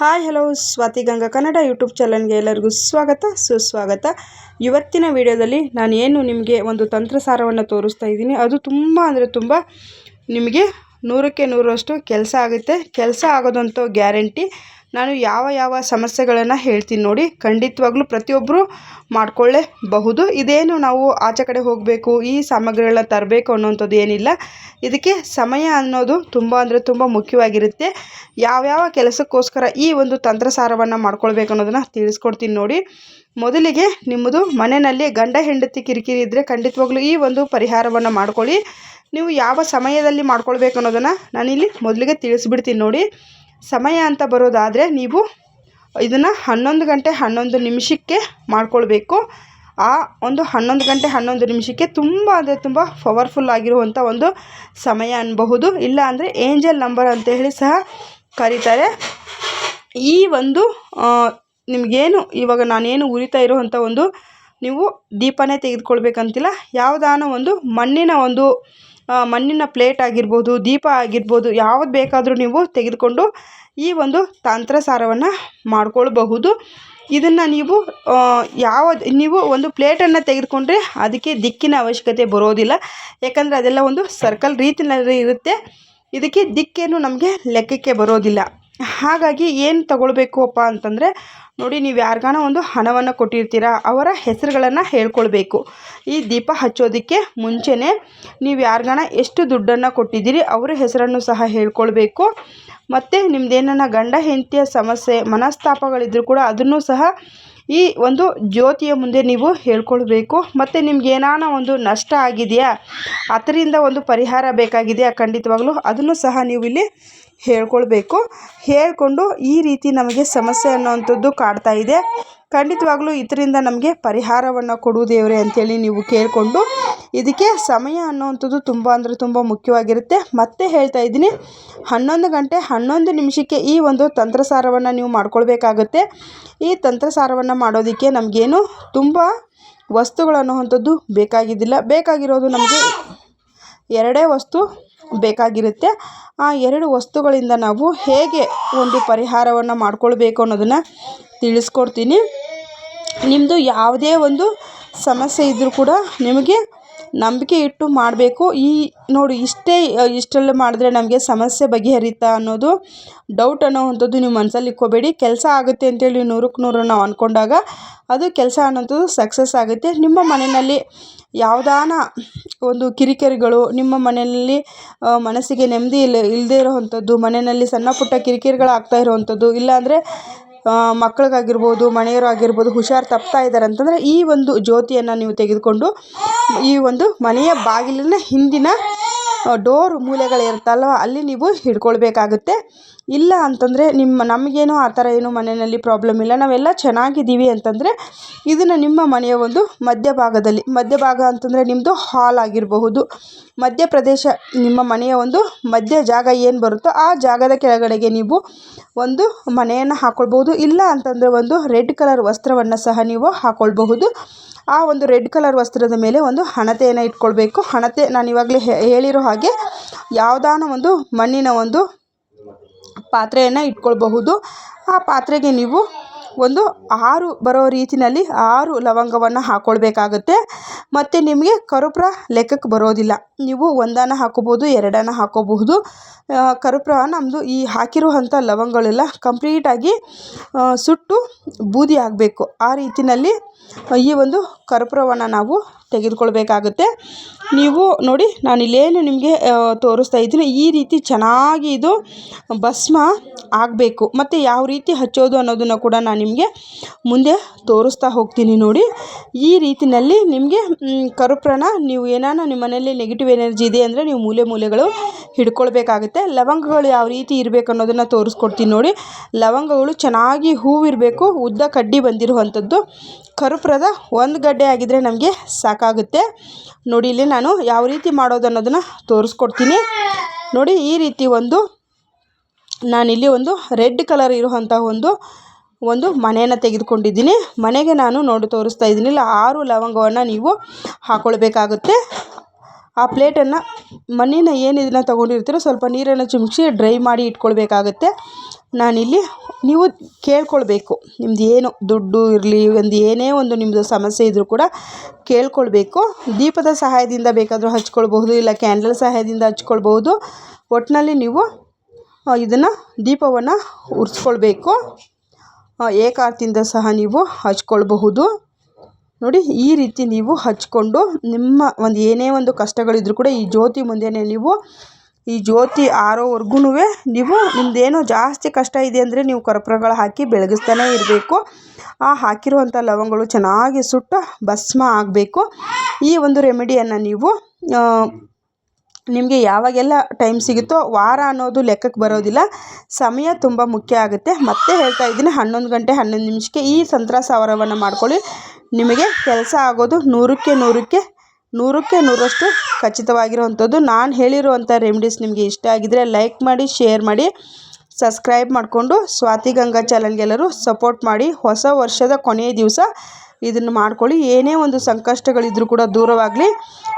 Hi hello, Swathi Ganga Kannada YouTube ಚಾನಲ್ಗೆ ಎಲ್ಲರಿಗೂ ಸ್ವಾಗತ, ಸುಸ್ವಾಗತ. ಇವತ್ತಿನ ವಿಡಿಯೋದಲ್ಲಿ ನಾನು ಏನು ನಿಮಗೆ ಒಂದು ತಂತ್ರಸಾರವನ್ನು ತೋರಿಸ್ತಾ ಇದ್ದೀನಿ. ಅದು ತುಂಬ ಅಂದರೆ ತುಂಬ ನಿಮಗೆ ನೂರಕ್ಕೆ ನೂರಷ್ಟು ಕೆಲಸ ಆಗುತ್ತೆ. ಕೆಲಸ ಆಗೋದಂತೂ ಗ್ಯಾರಂಟಿ. ನಾನು ಯಾವ ಯಾವ ಸಮಸ್ಯೆಗಳನ್ನು ಹೇಳ್ತೀನಿ ನೋಡಿ, ಖಂಡಿತವಾಗ್ಲೂ ಪ್ರತಿಯೊಬ್ಬರು ಮಾಡಿಕೊಳ್ಳೇಬಹುದು. ಇದೇನು ನಾವು ಆಚೆ ಕಡೆ ಹೋಗಬೇಕು, ಈ ಸಾಮಗ್ರಿಗಳನ್ನ ತರಬೇಕು ಅನ್ನೋಂಥದ್ದು ಏನಿಲ್ಲ. ಇದಕ್ಕೆ ಸಮಯ ಅನ್ನೋದು ತುಂಬ ಅಂದರೆ ತುಂಬ ಮುಖ್ಯವಾಗಿರುತ್ತೆ. ಯಾವ್ಯಾವ ಕೆಲಸಕ್ಕೋಸ್ಕರ ಈ ಒಂದು ತಂತ್ರಸಾರವನ್ನು ಮಾಡ್ಕೊಳ್ಬೇಕು ಅನ್ನೋದನ್ನು ತಿಳಿಸ್ಕೊಡ್ತೀನಿ ನೋಡಿ. ಮೊದಲಿಗೆ ನಿಮ್ಮದು ಮನೆಯಲ್ಲಿ ಗಂಡ ಹೆಂಡತಿ ಕಿರಿಕಿರಿ ಇದ್ದರೆ ಖಂಡಿತವಾಗ್ಲೂ ಈ ಒಂದು ಪರಿಹಾರವನ್ನು ಮಾಡ್ಕೊಳ್ಳಿ. ನೀವು ಯಾವ ಸಮಯದಲ್ಲಿ ಮಾಡ್ಕೊಳ್ಬೇಕು ಅನ್ನೋದನ್ನು ನಾನಿಲ್ಲಿ ಮೊದಲಿಗೆ ತಿಳಿಸ್ಬಿಡ್ತೀನಿ ನೋಡಿ. ಸಮಯ ಅಂತ ಬರೋದಾದರೆ ನೀವು ಇದನ್ನು ಹನ್ನೊಂದು ಗಂಟೆ ಹನ್ನೊಂದು ನಿಮಿಷಕ್ಕೆ ಮಾಡ್ಕೊಳ್ಬೇಕು. ಆ ಒಂದು ಹನ್ನೊಂದು ಗಂಟೆ ಹನ್ನೊಂದು ನಿಮಿಷಕ್ಕೆ ತುಂಬ ಅಂದರೆ ತುಂಬ ಪವರ್ಫುಲ್ ಆಗಿರುವಂಥ ಒಂದು ಸಮಯ ಅನ್ಬಹುದು. ಇಲ್ಲ ಅಂದರೆ ಏಂಜಲ್ ನಂಬರ್ ಅಂತ ಹೇಳಿ ಸಹ ಕರೀತಾರೆ. ಈ ಒಂದು ನಿಮಗೇನು ಇವಾಗ ನಾನೇನು ಉರಿತಾ ಇರುವಂಥ ಒಂದು ನೀವು ದೀಪನೇ ತೆಗೆದುಕೊಳ್ಬೇಕಂತಿಲ್ಲ. ಯಾವುದಾನ ಒಂದು ಮಣ್ಣಿನ ಒಂದು ಮಣ್ಣಿನ ಪ್ಲೇಟ್ ಆಗಿರ್ಬೋದು, ದೀಪ ಆಗಿರ್ಬೋದು, ಯಾವ್ದು ಬೇಕಾದರೂ ನೀವು ತೆಗೆದುಕೊಂಡು ಈ ಒಂದು ತಂತ್ರಸಾರವನ್ನು ಮಾಡ್ಕೊಳ್ಬಹುದು. ಇದನ್ನು ನೀವು ಯಾವ, ನೀವು ಒಂದು ಪ್ಲೇಟನ್ನು ತೆಗೆದುಕೊಂಡ್ರೆ ಅದಕ್ಕೆ ದಿಕ್ಕಿನ ಅವಶ್ಯಕತೆ ಬರೋದಿಲ್ಲ. ಯಾಕಂದರೆ ಅದೆಲ್ಲ ಒಂದು ಸರ್ಕಲ್ ರೀತಿಯಲ್ಲಿ ಇರುತ್ತೆ. ಇದಕ್ಕೆ ದಿಕ್ಕೇನು ನಮಗೆ ಲೆಕ್ಕಕ್ಕೆ ಬರೋದಿಲ್ಲ. ಹಾಗಾಗಿ ಏನು ತಗೊಳ್ಬೇಕಪ್ಪ ಅಂತಂದರೆ ನೋಡಿ, ನೀವು ಯಾರಿಗಾನ ಒಂದು ಹಣವನ್ನು ಕೊಟ್ಟಿರ್ತೀರ, ಅವರ ಹೆಸರುಗಳನ್ನು ಹೇಳ್ಕೊಳ್ಬೇಕು. ಈ ದೀಪ ಹಚ್ಚೋದಕ್ಕೆ ಮುಂಚೆನೇ ನೀವು ಯಾರಿಗಾನ ಎಷ್ಟು ದುಡ್ಡನ್ನು ಕೊಟ್ಟಿದ್ದೀರಿ, ಅವರ ಹೆಸರನ್ನು ಸಹ ಹೇಳ್ಕೊಳ್ಬೇಕು. ಮತ್ತು ನಿಮ್ಮದೇನ ಗಂಡ, ಹೆಂಡತಿಯ ಸಮಸ್ಯೆ ಮನಸ್ತಾಪಗಳಿದ್ದರೂ ಕೂಡ ಅದನ್ನು ಸಹ ಈ ಒಂದು ಜ್ಯೋತಿಯ ಮುಂದೆ ನೀವು ಹೇಳ್ಕೊಳ್ಬೇಕು. ಮತ್ತು ನಿಮ್ಗೆ ಏನಾನ ಒಂದು ನಷ್ಟ ಆಗಿದೆಯಾ, ಅದರಿಂದ ಒಂದು ಪರಿಹಾರ ಬೇಕಾಗಿದೆಯಾ ಖಂಡಿತವಾಗಲೂ, ಅದನ್ನು ಸಹ ನೀವು ಇಲ್ಲಿ ಹೇಳ್ಕೊಳ್ಬೇಕು. ಹೇಳಿಕೊಂಡು ಈ ರೀತಿ ನಮಗೆ ಸಮಸ್ಯೆ ಅನ್ನೋವಂಥದ್ದು ಕಾಡ್ತಾ ಇದೆ. ಖಂಡಿತವಾಗ್ಲೂ ಇದರಿಂದ ನಮಗೆ ಪರಿಹಾರವನ್ನು ಕೊಡು ದೇವರೇ ಅಂಥೇಳಿ ನೀವು ಕೇಳಿಕೊಂಡು ಇದಕ್ಕೆ ಸಮಯ ಅನ್ನೋವಂಥದ್ದು ತುಂಬ ಅಂದರೆ ತುಂಬ ಮುಖ್ಯವಾಗಿರುತ್ತೆ. ಮತ್ತೆ ಹೇಳ್ತಾ ಇದ್ದೀನಿ, ಹನ್ನೊಂದು ಗಂಟೆ ಹನ್ನೊಂದು ನಿಮಿಷಕ್ಕೆ ಈ ಒಂದು ತಂತ್ರಸಾರವನ್ನು ನೀವು ಮಾಡ್ಕೊಳ್ಬೇಕಾಗುತ್ತೆ. ಈ ತಂತ್ರಸಾರವನ್ನು ಮಾಡೋದಕ್ಕೆ ನಮಗೇನು ತುಂಬ ವಸ್ತುಗಳು ಅನ್ನೋವಂಥದ್ದು ಬೇಕಾಗಿದ್ದಿಲ್ಲ. ಬೇಕಾಗಿರೋದು ನಮಗೆ ಎರಡೇ ವಸ್ತು ಬೇಕಾಗಿರುತ್ತೆ. ಆ ಎರಡು ವಸ್ತುಗಳಿಂದ ನಾವು ಹೇಗೆ ಒಂದು ಪರಿಹಾರವನ್ನು ಮಾಡ್ಕೊಳ್ಬೇಕು ಅನ್ನೋದನ್ನು ತಿಳಿಸ್ಕೊಡ್ತೀನಿ. ನಿಮ್ಮದು ಯಾವುದೇ ಒಂದು ಸಮಸ್ಯೆ ಇದ್ದರೂ ಕೂಡ ನಿಮಗೆ ನಂಬಿಕೆ ಇಟ್ಟು ಮಾಡಬೇಕು. ಈ ನೋಡಿ, ಇಷ್ಟೇ ಇಷ್ಟರಲ್ಲಿ ಮಾಡಿದ್ರೆ ನಮಗೆ ಸಮಸ್ಯೆ ಬಗೆಹರಿತಾ ಅನ್ನೋದು ಡೌಟ್ ಅನ್ನೋವಂಥದ್ದು ನೀವು ಮನಸ್ಸಲ್ಲಿ ಇಕ್ಕೋಬೇಡಿ ಕೆಲಸ ಆಗುತ್ತೆ ಅಂತೇಳಿ ನೂರಕ್ಕೆ ನೂರು ನಾವು ಅಂದ್ಕೊಂಡಾಗ ಅದು ಕೆಲಸ ಅನ್ನೋಂಥದ್ದು ಸಕ್ಸಸ್ ಆಗುತ್ತೆ. ನಿಮ್ಮ ಮನೆಯಲ್ಲಿ ಯಾವುದಾನ ಒಂದು ಕಿರಿಕಿರಿಗಳು, ನಿಮ್ಮ ಮನೆಯಲ್ಲಿ ಮನಸ್ಸಿಗೆ ನೆಮ್ಮದಿ ಇಲ್ಲ ಇಲ್ಲದೇ ಇರೋವಂಥದ್ದು, ಮನೆಯಲ್ಲಿ ಸಣ್ಣ ಪುಟ್ಟ ಕಿರಿಕಿರಿಗಳು ಆಗ್ತಾ ಇರೋವಂಥದ್ದು, ಇಲ್ಲಾಂದರೆ ಮಕ್ಳಿಗಾಗಿರ್ಬೋದು ಮನೆಯವರಾಗಿರ್ಬೋದು ಹುಷಾರು ತಪ್ತಾ ಇದ್ದಾರೆ ಅಂತಂದರೆ ಈ ಒಂದು ಜ್ಯೋತಿಯನ್ನು ನೀವು ತೆಗೆದುಕೊಂಡು ಈ ಒಂದು ಮನೆಯ ಬಾಗಿಲಿನ ಹಿಂದಿನ ಡೋರ್ ಮೂಲೆಗಳಿರುತ್ತಲ್ವ, ಅಲ್ಲಿ ನೀವು ಹಿಡ್ಕೊಳ್ಬೇಕಾಗುತ್ತೆ. ಇಲ್ಲ ಅಂತಂದರೆ ನಿಮ್ಮ ನಮಗೇನು ಆ ಥರ ಏನು ಮನೆಯಲ್ಲಿ ಪ್ರಾಬ್ಲಮ್ ಇಲ್ಲ. ನಾವೆಲ್ಲ ಚೆನ್ನಾಗಿದ್ದೀವಿ ಅಂತಂದರೆ ಇದನ್ನು ನಿಮ್ಮ ಮನೆಯ ಒಂದು ಮಧ್ಯಭಾಗದಲ್ಲಿ, ಮಧ್ಯಭಾಗ ಅಂತಂದರೆ ನಿಮ್ಮದು ಹಾಲ್ ಆಗಿರಬಹುದು. ಮಧ್ಯಪ್ರದೇಶ ನಿಮ್ಮ ಮನೆಯ ಒಂದು ಮಧ್ಯ ಜಾಗ ಏನು ಬರುತ್ತೋ ಆ ಜಾಗದ ಕೆಳಗಡೆಗೆ ನೀವು ಒಂದು ಮನೆಯನ್ನು ಹಾಕ್ಕೊಳ್ಬೋದು ಇಲ್ಲ ಅಂತಂದರೆ ಒಂದು ರೆಡ್ ಕಲರ್ ವಸ್ತ್ರವನ್ನು ಸಹ ನೀವು ಹಾಕ್ಕೊಳ್ಬಹುದು ಆ ಒಂದು ರೆಡ್ ಕಲರ್ ವಸ್ತ್ರದ ಮೇಲೆ ಒಂದು ಹಣತೆಯನ್ನು ಇಟ್ಕೊಳ್ಬೇಕು. ಹಣತೆ ನಾನು ಇವಾಗಲೇ ಹೇಳಿರೋ ಹಾಗೆ ಯಾವುದಾನ ಒಂದು ಮಣ್ಣಿನ ಒಂದು ಪಾತ್ರೆಯನ್ನು ಇಟ್ಕೊಳ್ಬಹುದು. ಆ ಪಾತ್ರೆಗೆ ನೀವು ಒಂದು ಆರು ಬರೋ ರೀತಿಯಲ್ಲಿ ಆರು ಲವಂಗವನ್ನು ಹಾಕ್ಕೊಳ್ಬೇಕಾಗುತ್ತೆ ಮತ್ತು ನಿಮಗೆ ಕರುಪುರ ಲೆಕ್ಕಕ್ಕೆ ಬರೋದಿಲ್ಲ. ನೀವು ಒಂದನ್ನು ಹಾಕೋಬೋದು ಎರಡನ್ನು ಹಾಕೋಬಹುದು. ಕರುಪುರ ನಮ್ಮದು ಈ ಹಾಕಿರುವಂಥ ಲವಂಗಗಳೆಲ್ಲ ಕಂಪ್ಲೀಟಾಗಿ ಸುಟ್ಟು ಬೂದಿ ಆಗಬೇಕು. ಆ ರೀತಿಯಲ್ಲಿ ಈ ಒಂದು ಕರ್ಪೂರವನ್ನು ನಾವು ತೆಗೆದುಕೊಳ್ಬೇಕಾಗುತ್ತೆ. ನೀವು ನೋಡಿ, ನಾನು ಇಲ್ಲೇನು ನಿಮಗೆ ತೋರಿಸ್ತಾ ಇದ್ದೀನಿ. ಈ ರೀತಿ ಚೆನ್ನಾಗಿ ಇದು ಭಸ್ಮ ಆಗಬೇಕು. ಮತ್ತು ಯಾವ ರೀತಿ ಹಚ್ಚೋದು ಅನ್ನೋದನ್ನು ಕೂಡ ನಾನು ನಿಮಗೆ ಮುಂದೆ ತೋರಿಸ್ತಾ ಹೋಗ್ತೀನಿ ನೋಡಿ. ಈ ರೀತಿಯಲ್ಲಿ ನಿಮಗೆ ಕರುಪ್ರಣ ನೀವು ಏನಾನ ನಿಮ್ಮ ಮನೆಯಲ್ಲಿ ನೆಗೆಟಿವ್ ಎನರ್ಜಿ ಇದೆ ಅಂದರೆ ನೀವು ಮೂಲೆ ಮೂಲೆಗಳು ಹಿಡ್ಕೊಳ್ಬೇಕಾಗುತ್ತೆ. ಲವಂಗಗಳು ಯಾವ ರೀತಿ ಇರಬೇಕು ಅನ್ನೋದನ್ನು ತೋರಿಸ್ಕೊಡ್ತೀನಿ ನೋಡಿ. ಲವಂಗಗಳು ಚೆನ್ನಾಗಿ ಹೂವಿರಬೇಕು ಉದ್ದ ಕಡ್ಡಿ ಬಂದಿರುವಂಥದ್ದು. ಕರುಪ್ರದ ಒಂದು ಗಡ್ಡೆ ಆಗಿದ್ದರೆ ನಮಗೆ ಸಾಕಾಗುತ್ತೆ ನೋಡಿ, ಇಲ್ಲಿ ನಾನು ಯಾವ ರೀತಿ ಮಾಡೋದು ಅನ್ನೋದನ್ನು ತೋರಿಸ್ಕೊಡ್ತೀನಿ. ನೋಡಿ, ಈ ರೀತಿ ಒಂದು, ನಾನಿಲ್ಲಿ ಒಂದು ರೆಡ್ ಕಲರ್ ಇರುವಂಥ ಒಂದು ಒಂದು ಮನೆಯನ್ನು ತೆಗೆದುಕೊಂಡಿದ್ದೀನಿ. ಮನೆಗೆ ನಾನು ನೋಡಿ ತೋರಿಸ್ತಾ ಇದ್ದೀನಿ. ಇಲ್ಲ ಆರು ಲವಂಗವನ್ನು ನೀವು ಹಾಕ್ಕೊಳ್ಬೇಕಾಗುತ್ತೆ ಆ ಪ್ಲೇಟನ್ನು ಮಣ್ಣಿನ ಏನು ಇದನ್ನ ತೊಗೊಂಡಿರ್ತೀರೋ ಸ್ವಲ್ಪ ನೀರನ್ನು ಚಿಮುಕ್ಸಿ ಡ್ರೈ ಮಾಡಿ ಇಟ್ಕೊಳ್ಬೇಕಾಗುತ್ತೆ. ನಾನಿಲ್ಲಿ ನೀವು ಕೇಳ್ಕೊಳ್ಬೇಕು. ನಿಮ್ದು ಏನು ದುಡ್ಡು ಇರಲಿ, ಒಂದು ಏನೇ ಒಂದು ನಿಮ್ಮದು ಸಮಸ್ಯೆ ಇದ್ದರೂ ಕೂಡ ಕೇಳ್ಕೊಳ್ಬೇಕು. ದೀಪದ ಸಹಾಯದಿಂದ ಬೇಕಾದರೂ ಹಚ್ಕೊಳ್ಬಹುದು, ಇಲ್ಲ ಕ್ಯಾಂಡಲ್ ಸಹಾಯದಿಂದ ಹಚ್ಕೊಳ್ಬಹುದು. ಒಟ್ಟಿನಲ್ಲಿ ನೀವು ಇದನ್ನು, ದೀಪವನ್ನು ಉರಿಸ್ಕೊಳ್ಬೇಕು. ಏಕಾರ್ತಿಯಿಂದ ಸಹ ನೀವು ಹಚ್ಕೊಳ್ಬಹುದು. ನೋಡಿ, ಈ ರೀತಿ ನೀವು ಹಚ್ಕೊಂಡು ನಿಮ್ಮ ಒಂದು ಏನೇ ಒಂದು ಕಷ್ಟಗಳಿದ್ರೂ ಕೂಡ ಈ ಜ್ಯೋತಿ ಮುಂದೆಯೇ ನೀವು ಈ ಜ್ಯೋತಿ ಆರೋವರೆಗೂ ನೀವು ನಿಮ್ಮದೇನೋ ಜಾಸ್ತಿ ಕಷ್ಟ ಇದೆ ಅಂದರೆ ನೀವು ಕರ್ಪೂರಗಳು ಹಾಕಿ ಬೆಳಗಿಸ್ತಾನೆ ಇರಬೇಕು. ಆ ಹಾಕಿರುವಂಥ ಲವಂಗಗಳು ಚೆನ್ನಾಗಿ ಸುಟ್ಟು ಭಸ್ಮ ಆಗಬೇಕು. ಈ ಒಂದು ರೆಮಿಡಿಯನ್ನು ನೀವು ನಿಮಗೆ ಯಾವಾಗೆಲ್ಲ ಟೈಮ್ ಸಿಗುತ್ತೋ ವಾರ ಅನ್ನೋದು ಲೆಕ್ಕಕ್ಕೆ ಬರೋದಿಲ್ಲ. ಸಮಯ ತುಂಬ ಮುಖ್ಯ ಆಗುತ್ತೆ. ಮತ್ತೆ ಹೇಳ್ತಾ ಇದ್ದೀನಿ, ಹನ್ನೊಂದು ಗಂಟೆ ಹನ್ನೊಂದು ನಿಮಿಷಕ್ಕೆ ಈ ಸಂತ್ರಾಸಾವರವನ್ನು ಮಾಡ್ಕೊಳ್ಳಿ. ನಿಮಗೆ ಕೆಲಸ ಆಗೋದು ನೂರಕ್ಕೆ ನೂರಕ್ಕೆ ನೂರಕ್ಕೆ ನೂರಷ್ಟು ಖಚಿತವಾಗಿರುವಂಥದ್ದು. ನಾನು ಹೇಳಿರುವಂಥ ರೆಮಿಡೀಸ್ ನಿಮಗೆ ಇಷ್ಟ ಆಗಿದರೆ ಲೈಕ್ ಮಾಡಿ ಶೇರ್ ಮಾಡಿ ಸಬ್ಸ್ಕ್ರೈಬ್ ಮಾಡಿಕೊಂಡು ಸ್ವಾತಿ ಗಂಗಾ ಚಾನಲ್ಗೆಲ್ಲರೂ ಸಪೋರ್ಟ್ ಮಾಡಿ. ಹೊಸ ವರ್ಷದ ಕೊನೆಯ ದಿವಸ ಇದನ್ನು ಮಾಡ್ಕೊಳ್ಳಿ. ಏನೇ ಒಂದು ಸಂಕಷ್ಟಗಳಿದ್ರೂ ಕೂಡ ದೂರವಾಗಲಿ.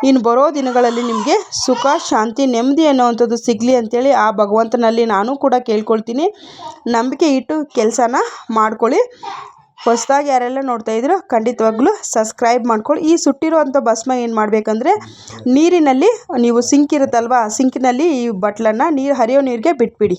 ಇನ್ನು ಬರೋ ದಿನಗಳಲ್ಲಿ ನಿಮಗೆ ಸುಖ, ಶಾಂತಿ, ನೆಮ್ಮದಿ ಅನ್ನೋವಂಥದ್ದು ಸಿಗಲಿ ಅಂಥೇಳಿ ಆ ಭಗವಂತನಲ್ಲಿ ನಾನು ಕೂಡ ಕೇಳ್ಕೊಳ್ತೀನಿ. ನಂಬಿಕೆ ಇಟ್ಟು ಕೆಲಸನ ಮಾಡ್ಕೊಳ್ಳಿ. ಹೊಸದಾಗಿ ಯಾರೆಲ್ಲ ನೋಡ್ತಾ ಇದ್ದೀರೋ ಖಂಡಿತವಾಗ್ಲೂ ಸಬ್ಸ್ಕ್ರೈಬ್ ಮಾಡ್ಕೊಳ್ಳಿ. ಈ ಸುಟ್ಟಿರುವಂಥ ಭಸ್ಮ ಏನು ಮಾಡಬೇಕಂದ್ರೆ ನೀರಿನಲ್ಲಿ ನೀವು ಸಿಂಕ್ ಇರುತ್ತಲ್ವ ಸಿಂಕ್ನಲ್ಲಿ ಈ ಬಟ್ಲನ್ನು ನೀರು ಹರಿಯೋ ನೀರಿಗೆ ಬಿಟ್ಬಿಡಿ.